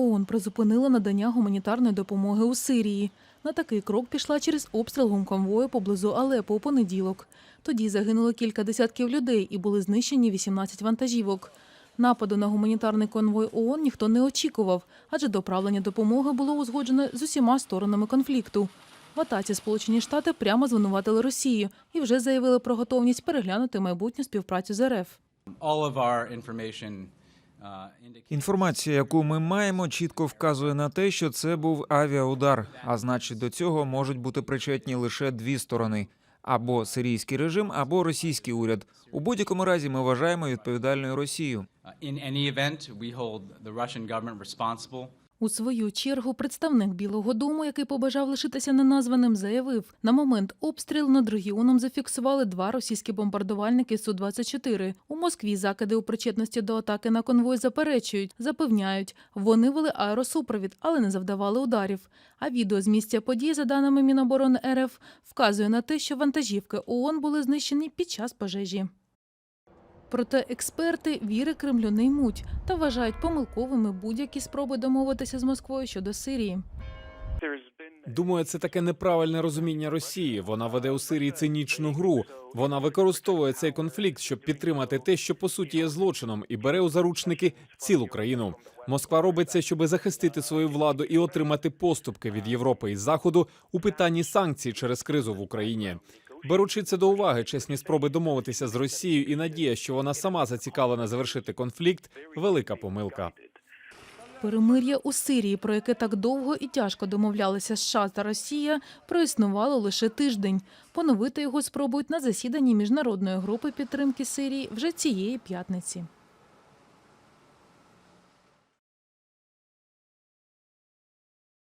ООН призупинила надання гуманітарної допомоги у Сирії. На такий крок пішла через обстріл конвою поблизу Алепо у понеділок. Тоді загинуло кілька десятків людей і були знищені 18 вантажівок. Нападу на гуманітарний конвой ООН ніхто не очікував, адже доправлення допомоги було узгоджено з усіма сторонами конфлікту. В атаці Сполучені Штати прямо звинуватили Росію і вже заявили про готовність переглянути майбутню співпрацю з РФ. Інформація, яку ми маємо, чітко вказує на те, що це був авіаудар. А значить, до цього можуть бути причетні лише дві сторони: або сирійський режим, або російський уряд. У будь-якому разі ми вважаємо відповідальною Росію. У свою чергу представник Білого Дому, який побажав лишитися неназваним, заявив, на момент обстрілу над регіоном зафіксували два російські бомбардувальники Су-24. У Москві закиди у причетності до атаки на конвой заперечують, запевняють, вони вели аеросупровід, але не завдавали ударів. А відео з місця подій, за даними Міноборони РФ, вказує на те, що вантажівки ООН були знищені під час пожежі. Проте експерти віри Кремлю не ймуть та вважають помилковими будь-які спроби домовитися з Москвою щодо Сирії. Думаю, це таке неправильне розуміння Росії. Вона веде у Сирії цинічну гру. Вона використовує цей конфлікт, щоб підтримати те, що по суті є злочином, і бере у заручники цілу країну. Москва робить це, щоб захистити свою владу і отримати поступки від Європи і Заходу у питанні санкцій через кризу в Україні. Беручи це до уваги, чесні спроби домовитися з Росією і надія, що вона сама зацікавлена завершити конфлікт, велика помилка. Перемир'я у Сирії, про яке так довго і тяжко домовлялися США та Росія, проіснувало лише тиждень. Поновити його спробують на засіданні міжнародної групи підтримки Сирії вже цієї п'ятниці.